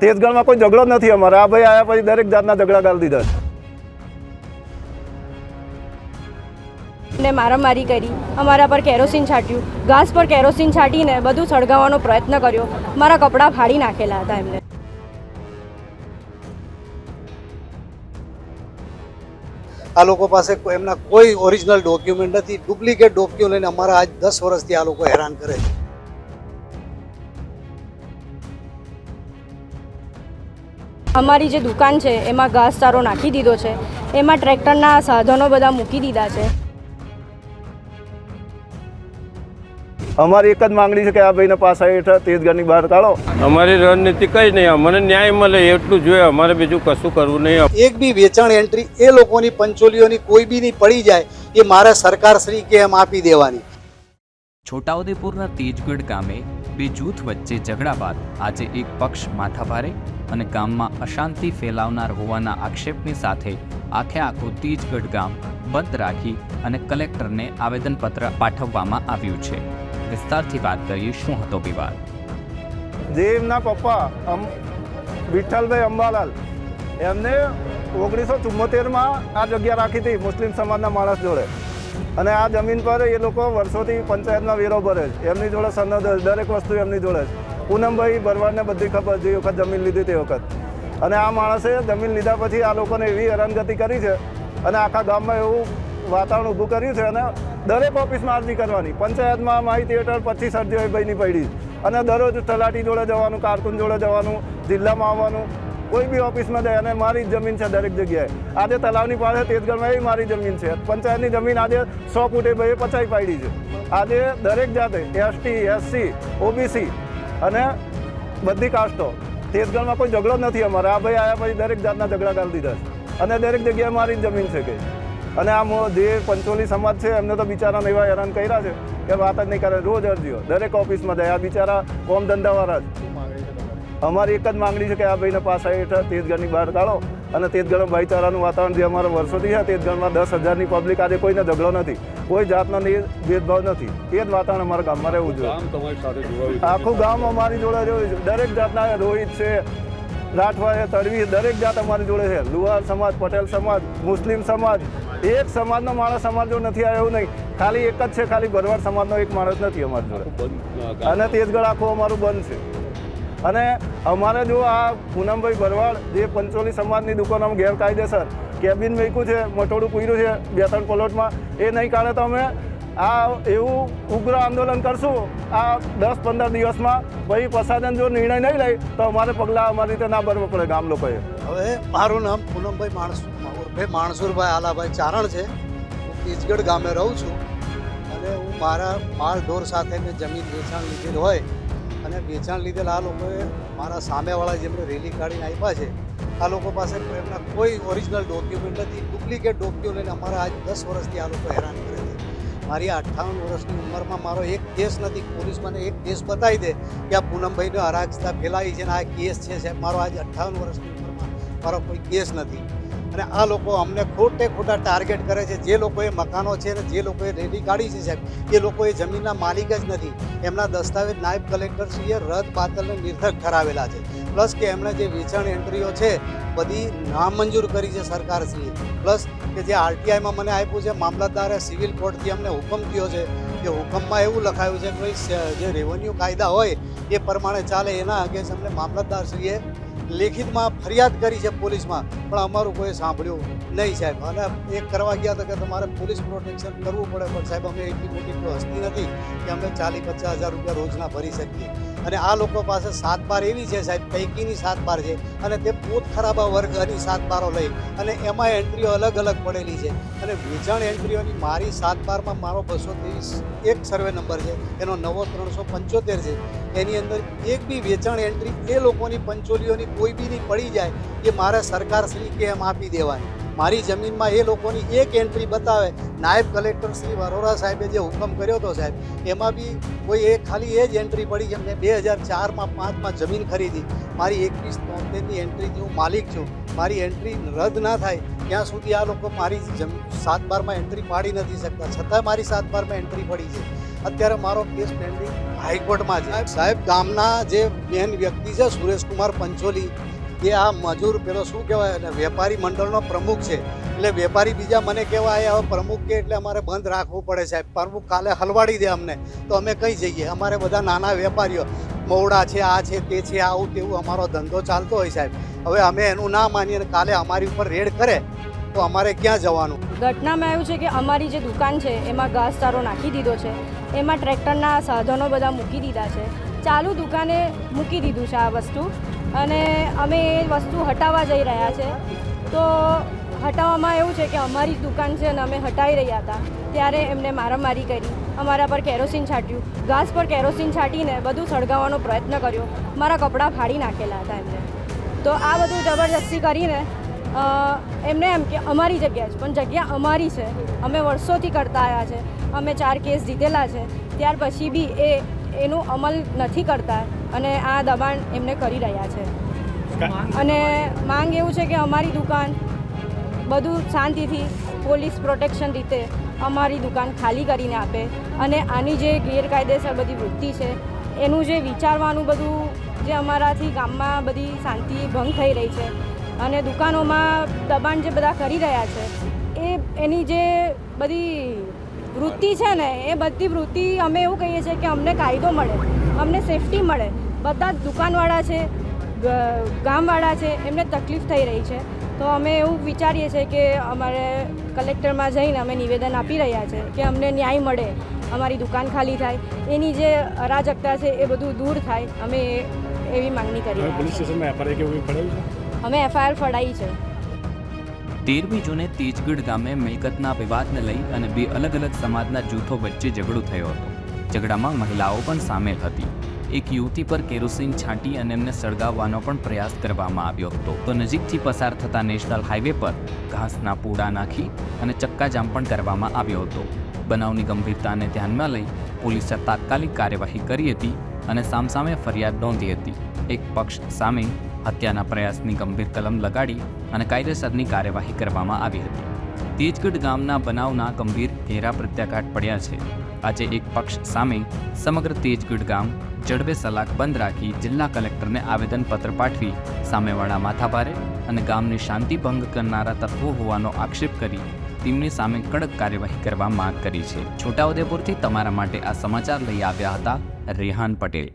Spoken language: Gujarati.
તેજગઢમાં કોઈ ઝઘડો નથી અમારે. આ ભાઈ આવ્યા પછી દરેક જાતના ઝઘડા ગાળી દીધા ને મારામારી કરી અમારા પર કેરોસીન છાંટ્યું ઘાસ પર કેરોસીન છાંટીને બધું સળગાવવાનો પ્રયત્ન કર્યો. મારા કપડાં ફાડી નાખેલા હતા એમને. આ લોકો પાસે કોઈ- એમના કોઈ ઓરિજિનલ ડોક્યુમેન્ટ નથી. ડુપ્લિકેટ ડોક્યુમેન્ટ લઈને અમારા આજ દસ વર્ષથી આ લોકો હેરાન કરે છે. અમારી જે દુકાન છે એમાં ઘાસ ચારો નાખી દીધો છે. એમાં ટ્રેક્ટરના સાધનો બધા મૂકી દીધા છે. અમારી એક જ માંગણી છે કે આ ભાઈને પાસા હેઠળ તેજગઢની બહાર કાઢો. અમારી રણનીતિ કઈ નહીં અમને ન્યાય મળે એટલું જોઈએ અમારે બીજું કશું કરવું નહીં. એક બી વેચાણ એન્ટ્રી એ લોકોની પંચોલીઓની કોઈ બી નહીં પડી જાય એ મારે સરકારશ્રી કે એમ આપી દેવાની. છોટાઉદેપુરના તેજગઢ ગામે બે જૂથ વચ્ચે ઝઘડા બાદ આજે એક પક્ષ માથાભારે અને ગામમાં અશાંતિ ફેલાવનાર હોવાના આક્ષેપની સાથે આખે આખું તીજગઢ ગામ બંધ રાખી અને કલેક્ટરને આવેદનપત્ર પાઠવવામાં આવ્યું છે. વિસ્તારથી વાત કરીએ શું હતો વિવાદ? એમના પપ્પા વિઠ્ઠલભાઈ અંબાલાલ, એમને ઓગણીસો ચુમ્મોતેરમાં આ જગ્યા રાખી હતી મુસ્લિમ સમાજના માણસ જોડે. અને આ જમીન પર એ લોકો વર્ષોથી પંચાયતમાં વેરો ભરે છે. એમની જોડે સનદ દરેક વસ્તુ એમની જોડે છે. પૂનમભાઈ ભરવાડને બધી ખબર જે વખત જમીન લીધી તે વખત. અને આ માણસે જમીન લીધા પછી આ લોકોને એવી હેરાનગતિ કરી છે અને આખા ગામમાં એવું વાતાવરણ ઊભું કર્યું છે અને દરેક ઓફિસમાં અરજી કરવાની. પંચાયતમાં માહિતી હેઠળ પચીસ અરજીઓ ભાઈની પડી અને દરરોજ તલાટી જોડે જવાનું, કારકુન જોડે જવાનું, જિલ્લામાં આવવાનું. કોઈ બી ઓફિસમાં જાય અને મારી જમીન છે દરેક જગ્યાએ. આજે તલાવની પાસે તેજગઢમાં એ મારી જમીન છે. પંચાયતની જમીન આજે સો ફૂટે ભાઈએ પચાવી પાડી છે. આજે દરેક જાતે એસટી એસસી ઓબીસી અને બધી કાસ્ટો તેજગઢમાં કોઈ ઝઘડો નથી અમારે. આ ભાઈ આવ્યા પછી દરેક જાતના ઝઘડા કરી દીધા છે. અને દરેક જગ્યાએ મારી જમીન છે કે. અને આ જે પંચોલી સમાજ છે, એમને તો બિચારાને એવા હેરાન કર્યા છે કે વાત જ નહીં કરે. રોજ અરજીઓ. દરેક ઓફિસમાં જાય. આ બિચારા કોમ ધંધાવાળા જ. અમારી એક જ માંગણી છે કે આ ભાઈને પાસા હેઠળ તેજગઢની બહાર કાઢો. અને તેજગઢમાં ભાઈચારાનું વાતાવરણ જે અમારા વર્ષોથી છે તેજગઢમાં દસ હજારની પબ્લિક આજે કોઈને ઝઘડો નથી. કોઈ જાતનો ભેદભાવ નથી. એ જ વાતાવરણ અમારા ગામમાં રહેવું જોઈએ. આખું ગામ અમારી જોડે રહ્યું છે. દરેક જાતના રોહિત છે રાઠવા તડવી દરેક જાત અમારી જોડે છે. લુહાર સમાજ પટેલ સમાજ મુસ્લિમ સમાજ એક સમાજનો માણસ અમારી જોડે નથી આવ્યો એવું નહીં. ખાલી એક જ છે ખાલી ભરવાડ સમાજનો એક માણસ નથી અમારી જોડે. અને તેજગઢ આખું અમારું બંધ છે. અને અમારે જો આ પૂનમભાઈ ભરવાડ જે પંચોલી સમાજની દુકાનોમાં ગેરકાયદેસર કેબિન મૂક્યું છે મટોડું પૂર્યું છે, બે ત્રણ પ્લોટમાં એ નહીં કાઢે તો અમે આ એવું ઉગ્ર આંદોલન કરશું. આ દસ પંદર દિવસમાં ભાઈ પ્રશાસન જો નિર્ણય નહીં લે, તો અમારે પગલાં અમારી રીતે ના ભરવા પડે ગામ લોકોએ. હવે મારું નામ પૂનમભાઈ માણસ ઉર્ફે માણસુરભાઈ આલાભાઈ ચારણ છે. હું તેજગઢ ગામે રહું છું. અને હું મારા માલ ઢોર સાથે મેં જમીન વેચાણ લીધેલ હોય અને વેચાણ લીધેલ આ લોકોએ મારા સામેવાળા જેમણે રેલી કાઢીને આપ્યા છે, આ લોકો પાસે એમના કોઈ ઓરિજિનલ ડોક્યુમેન્ટ નથી ડુપ્લિકેટ ડોક્યુમેન્ટ લઈને અમારા આજ દસ વર્ષથી આ લોકો હેરાન કરે છે. મારી અઠ્ઠાવન વર્ષની ઉંમરમાં મારો એક કેસ નથી, પોલીસ મને એક કેસ બતાવી દે કે આ પૂનમભાઈને અરાજતા ફેલાવી છે ને આ કેસ છે સાહેબ, મારો આજ અઠ્ઠાવન વર્ષની ઉંમરમાં મારો કોઈ કેસ નથી. અને આ લોકો અમને ખોટે ખોટા ટાર્ગેટ કરે છે. જે લોકોએ મકાનો છે અને જે લોકોએ રેડી કાઢી છે સાહેબ, એ લોકો એ જમીનના માલિક જ નથી. એમના દસ્તાવેજ નાયબ કલેક્ટરશ્રીએ રદ બાતલને નિર્થક ઠરાવેલા છે. પ્લસ કે એમણે જે વેચાણ એન્ટ્રીઓ છે, બધી નામંજૂર કરી છે સરકારશ્રીએ. પ્લસ કે જે આરટીઆઈમાં મને આપ્યું છે, મામલતદારે સિવિલ કોર્ટથી અમને હુકમ થયો છે. કે હુકમમાં એવું લખાયું છે કે જે રેવન્યુ કાયદા હોય, એ પ્રમાણે ચાલે એના અગેન્સ્ટ અમને મામલતદારશ્રીએ લેખિતમાં ફરિયાદ કરી છે પોલીસમાં, પણ અમારું કોઈ સાંભળ્યું નહીં સાહેબ. અને એક કરવા ગયા તો કે તમારે પોલીસ પ્રોટેક્શન કરવું પડે, પણ સાહેબ, અમે એટલી મોટી કોઈ હસ્તી નથી કે અમે ચાલીસ પચાસ હજાર રૂપિયા રોજના ભરી શકીએ. અને આ લોકો પાસે સાત બાર એવી છે સાહેબ, પૈકીની સાત બાર છે, અને તે પોત ખરાબા વર્ગની સાત બારો લઈ. અને એમાં એન્ટ્રીઓ અલગ અલગ પડેલી છે. અને વેચાણ એન્ટ્રીઓની મારી સાત બારમાં મારો બસો ત્રેવીસ એક સર્વે નંબર છે, એનો નવો ત્રણસો પંચોતેર છે. એની અંદર એક બી વેચાણ એન્ટ્રી એ લોકોની પંચોલીઓની કોઈ બી નહીં પડી જાય કે મારે સરકારશ્રી કે એમ આપી દેવાની મારી જમીનમાં એ લોકોની એક એન્ટ્રી બતાવે. નાયબ કલેક્ટર શ્રી વરોરા સાહેબે જે હુકમ કર્યો હતો સાહેબ, એમાં બી કોઈ એક ખાલી એ જ એન્ટ્રી પડી છે મેં બે હજાર ચારમાં પાંચમાં જમીન ખરીદી. મારી એકવીસ તોતેરની એન્ટ્રીથી હું માલિક છું. મારી એન્ટ્રી રદ ના થાય, ત્યાં સુધી આ લોકો મારી સાત બારમાં એન્ટ્રી પાડી નથી શકતા. છતાં મારી સાત બારમાં એન્ટ્રી પડી છે. અત્યારે મારો કેસ પેન્ડિંગ હાઈકોર્ટમાં છે. સાહેબ, ગામના જે મેન વ્યક્તિ છે, સુરેશકુમાર પંચોલી, એ આ મજૂર પેલો શું કહેવાય વેપારી મંડળનો પ્રમુખ છે. એટલે વેપારી બીજા મને કહેવાય હવે પ્રમુખ કે, એટલે અમારે બંધ રાખવું પડે સાહેબ. પ્રમુખ કાલે હલવાડી દે અમને. તો અમે કઈ જઈએ? અમારે બધા નાના વેપારીઓ. મવડા છે, આ છે, તે છે, આવું તેવું અમારો ધંધો ચાલતો હોય સાહેબ. હવે અમે એનું ના માનીએ અને કાલે અમારી ઉપર રેડ કરે, તો અમારે ક્યાં જવાનું? ઘટનામાં એવું છે કે અમારી જે દુકાન છે, એમાં ઘાસચારો નાખી દીધો છે. એમાં ટ્રેક્ટરના સાધનો બધા મૂકી દીધા છે. ચાલુ દુકાને મૂકી દીધું છે આ વસ્તુ. અને અમે એ વસ્તુ હટાવવા જઈ રહ્યા છે. તો હટાવવામાં એવું છે કે અમારી દુકાન છે અને અમે હટાવી રહ્યા હતા. ત્યારે એમને મારામારી કરી. અમારા પર કેરોસીન છાંટ્યું. ઘાસ પર કેરોસીન છાંટીને બધું સળગાવવાનો પ્રયત્ન કર્યો. મારા કપડાં ફાડી નાખેલા હતા એમને. તો આ બધું જબરજસ્તી કરીને એમને એમ કે અમારી જગ્યા છે, પણ જગ્યા અમારી છે. અમે વર્ષોથી કરતા આવ્યા છે, અમે ચાર કેસ જીતેલા છે. ત્યાર પછી બી એ, એનું અમલ નથી કરતા અને આ દબાણ એમને કરી રહ્યા છે. અને માંગ એવું છે કે અમારી દુકાન બધું શાંતિથી પોલીસ પ્રોટેક્શન રીતે અમારી દુકાન ખાલી કરીને આપે અને આની જે ગેરકાયદેસર બધી વૃત્તિ છે, એનું જે વિચારવાનું બધું જે અમારાથી ગામમાં બધી શાંતિ ભંગ થઈ રહી છે અને દુકાનોમાં દબાણ જે બધા કરી રહ્યા છે એ એની જે બધી વૃત્તિ છે ને એ બધી વૃત્તિ અમે એવું કહીએ છીએ કે અમને કાયદો મળે અમને સેફટી મળે. બધા જ દુકાનવાળા છે ગામવાળા છે એમને તકલીફ થઈ રહી છે. તો અમે એવું વિચારીએ છીએ કે અમારે કલેક્ટરમાં જઈને અમે નિવેદન આપી રહ્યા છે કે અમને ન્યાય મળે અમારી દુકાન ખાલી થાય. એની જે અરાજકતા છે એ બધું દૂર થાય અમે એ- એવી માંગણી કરી પોલીસ સ્ટેશનમાં એફઆઈઆર કેવું પડેલું છે? અમે એફઆઈઆર ફડાઈ છે. તેરમી જૂને તેજગઢ ગામે મિલકતના વિવાદને લઈ અને બે અલગ અલગ સમાજના જૂથો વચ્ચે ઝઘડો થયો હતો. ઝઘડામાં મહિલાઓ પણ સામેલ હતી. એક યુવતી પર કેરોસીન છાંટી અને એમને સળગાવવાનો પણ પ્રયાસ કરવામાં આવ્યો હતો. તો નજીકથી પસાર થતા નેશનલ હાઈવે પર ઘાસના પૂડા નાખી અને ચક્કાજામ પણ કરવામાં આવ્યો હતો. બનાવની ગંભીરતાને ધ્યાનમાં લઈ પોલીસે તાત્કાલિક કાર્યવાહી કરી હતી અને સામસામે ફરિયાદ નોંધી હતી. એક પક્ષ સામે હત્યાના પ્રયાસની ગંભીર કલમ લગાડી અને કાયદેસરની કાર્યવાહી કરવામાં આવી હતી. તેજગઢ ગામના બનાવના ગંભીર ઘેરા પ્રત્યાઘાત પડ્યા છે. આજે એક પક્ષ સામે સમગ્ર તેજગઢ ગામ જડબે સલાક બંધ રાખી જિલ્લા કલેક્ટરને આવેદનપત્ર પાઠવી સામેવાળા માથાભારે અને ગામની શાંતિ ભંગ કરનારા તત્વો હોવાનો આક્ષેપ કરી તેમની સામે કડક કાર્યવાહી કરવા માંગ કરી છે. છોટાઉદેપુરથી તમારા માટે આ સમાચાર લઈ આવ્યા હતા રેહાન પટેલ.